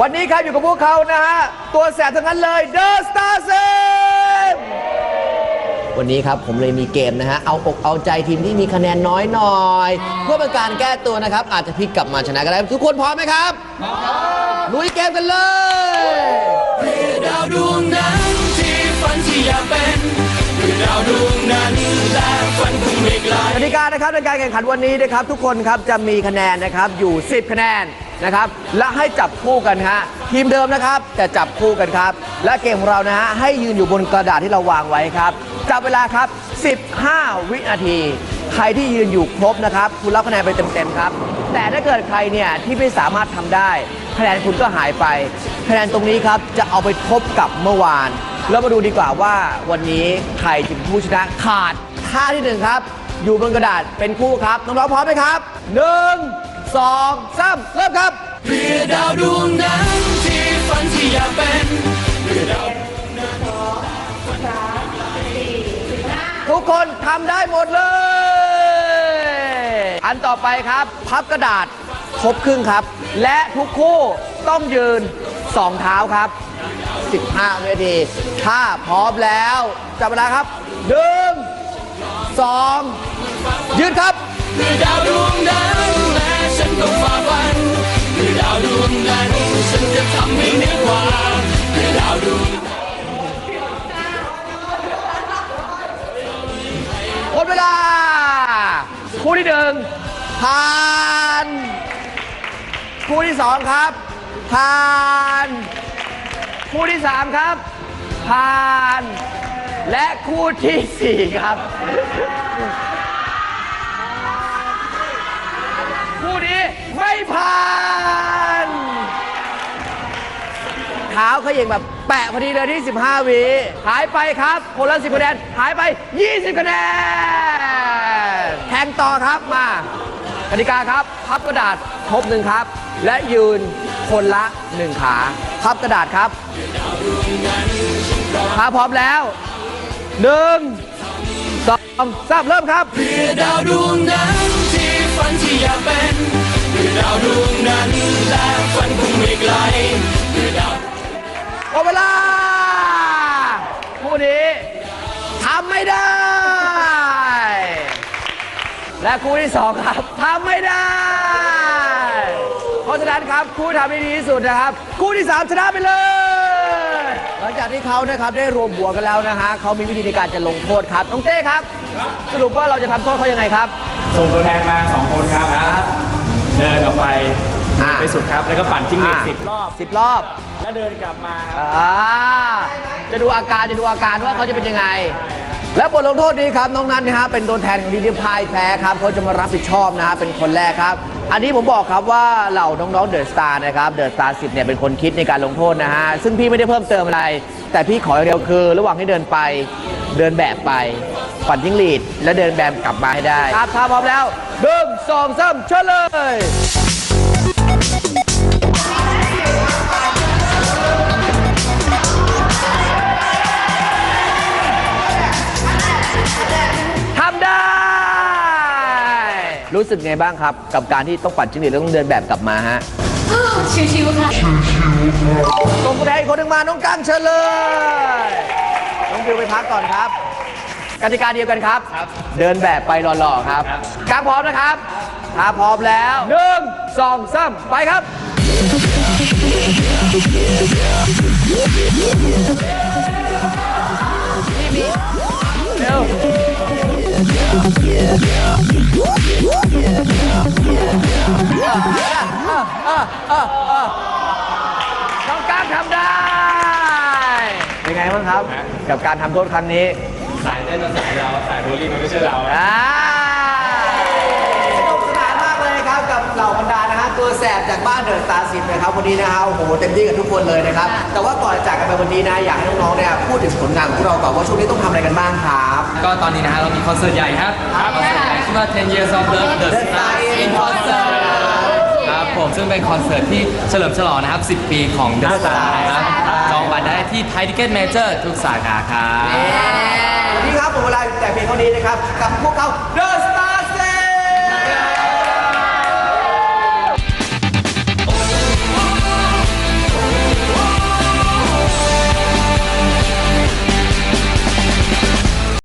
วันนี้ครับอยู่กับพวกเขานะฮะ ตัวแสบทั้งนั้นเลย The Star 7วันนี้ครับผมเลยมีเกมนะฮะ เอาอกเอาใจทีมที่มีคะแนนน้อยหน่อย เพื่อเป็นการแก้ตัวนะครับ อาจจะพลิกกลับมาชนะก็ได้ ทุกคนพร้อมไหมครับพร้อมลุยเกมกันเลยดาวดวงนั้นที่ฝันที่อยากเป็นคือดาวดวงนั้นและฝันคงไม่ไกลกติกานะครับในการแข่งขันวันนี้นะครับ ทุกคนครับจะมีคะแนนนะครับอยู่ 10 คะแนน นะครับ และให้จับคู่กันฮะทีมเดิมนะครับจะจับคู่กันครับ และเกมของเรานะฮะให้ยืนอยู่บนกระดาษที่เราวางไว้ครับจับเวลาครับ 15 วินาที ใครที่ยืนอยู่ครบนะครับ คุณรับคะแนนไปเต็มๆครับ แต่ถ้าเกิดใครเนี่ยที่ไม่สามารถทำได้คะแนนคุณก็หายไปคะแนนตรงนี้ครับจะเอาไปทบกับเมื่อวาน แล้วมาดูดีกว่าว่าวันนี้ใครจะเป็นผู้ชนะขาดท่าที่หนึ่งครับ อยู่บนกระดาษเป็นคู่ครับน้องๆพร้อมไหมครับหนึ่ง สองสามเริ่มครับเพื่อดาวดวงนั้นที่ฝันที่อยากเป็นเพื่อดาวทุกคนทำได้หมดเลย อันต่อไปครับ พับกระดาษครบครึ่งครับ และทุกคู่ต้องยืนสองเท้าครับ 15วินาที ถ้าพร้อมแล้ว จับเวลาครับหนึ่งสองยืนครับเพื่อดาวดวงนั้นแดาวดวงนั้นฉันจะทำให้เหนือกว่าเพื่อดาวดวงหมดเวลา คู่ที่หนึ่งผ่าน คู่ที่สองครับผ่าน คู่ที่สามครับผ่าน และคู่ที่สี่ครับ คู่นี้ไม่ผ่าน เท้าเขายิงแบบแปะพอดีเลยที่ 15 วิหายไปครับคนละ10คะแนนหายไป 20คะแนนแข่งต่อครับมากติกาครับ พับกระดาษทบหนึ่งครับ และยืนคนละหนึ่งขา พับกระดาษครับขาพร้อมแล้วหนึ่งสองสามเริ่มครับเพื่อดาวดวงนั้นที่ฝันที่อยากเป็นเพื่อดาวดวงนั้น และคู่ที่สองครับทำไม่ได้ เพราะฉะนั้นครับคู่ที่ทำได้ดีที่สุดนะครับ คู่ที่สามชนะไปเลย หลังจากที่เขานะครับได้รวมหัวกันแล้วนะฮะเขามีวิธีในการจะลงโทษครับน้องเต้ครับ สรุปว่าเราจะทำโทษเขายังไงครับ ส่งตัวแทนมาสองคนครับเดินออกไปอ่า ไปสุดครับ แล้วก็ปั่นจิ้งหรีดสิบรอบ สิบรอบแล้วเดินกลับมาครับ อ่าจะดูอาการจะดูอาการว่าเขาจะเป็นยังไง และบทลงโทษนี้ครับน้องนัทนะฮะเป็นตัวแทนของทีมที่พ่ายแพ้ครับเขาจะมารับผิดชอบนะฮะเป็นคนแรกครับ อันนี้ผมบอกครับว่าเหล่าน้องๆเดอะสตาร์นะครับเดอะสตาร์สิเนี่ยเป็นคนคิดในการลงโทษนะฮะซึ่งพี่ไม่ได้เพิ่มเติมอะไร แต่พี่ขออย่างเดียวคือ ระหว่างที่เดินไปเดินแบบไปปั่นจิ้งหรีด แล้วเดินแบบกลับมาให้ได้ครับถ้าพร้อมแล้วหนึ่งสองสามเชิญเลย รู้สึกไงบ้างครับ กับการที่ต้องปั่นจิ้งหรีดแล้วต้องเดินแบบกลับมาฮะ ชิวๆค่ะ ส่งผู้แทนอีกคนหนึ่งมา น้องกังเชิญเลย น้องบิวไปพักก่อนครับ กติกาเดียวกันครับ เดินแบบไปหล่อๆครับกังพร้อมนะครับ ถ้าพร้อมแล้วหนึ่งสองสามไปครับ เร็ว น้องก้างทำได้ เป็นไงบ้างครับ กับการทำโทษครั้งนี้ สายเต้นมันสายเราสายโบลิ่งมันไม่ใช่เราอ่าสนุกสนานมากเลยครับกับเหล่าบรรดานะฮะตัวแสบจากบ้านเดอะสตาร์สิบนะครับวันนี้นะฮะโอ้โหเต็มที่กับทุกคนเลยนะครับ แต่ว่าก่อนจากกันไปวันนี้นะอยากให้น้องๆเนี่ยพูดถึงผลงานของพวกเราก่อนว่าช่วงนี้ต้องทำอะไรกันบ้างครับ ก็ตอนนี้นะฮะเรามีคอนเสิร์ตใหญ่ครับคอนเสิร์ต ใหญ่ชื่อว่า10 Years of Love The Star in Concert ครับผมซึ่งเป็นคอนเสิร์ตที่เฉลิมฉลองนะครับ 10 ปีของ The Star นะครับจองบัตรได้ที่ไทยทิเก็ตเมเจอร์ทุกสาขาครับวันนี้ครับหมดเวลาแต่เพียงเท่านี้นะครับ กับพวกเขา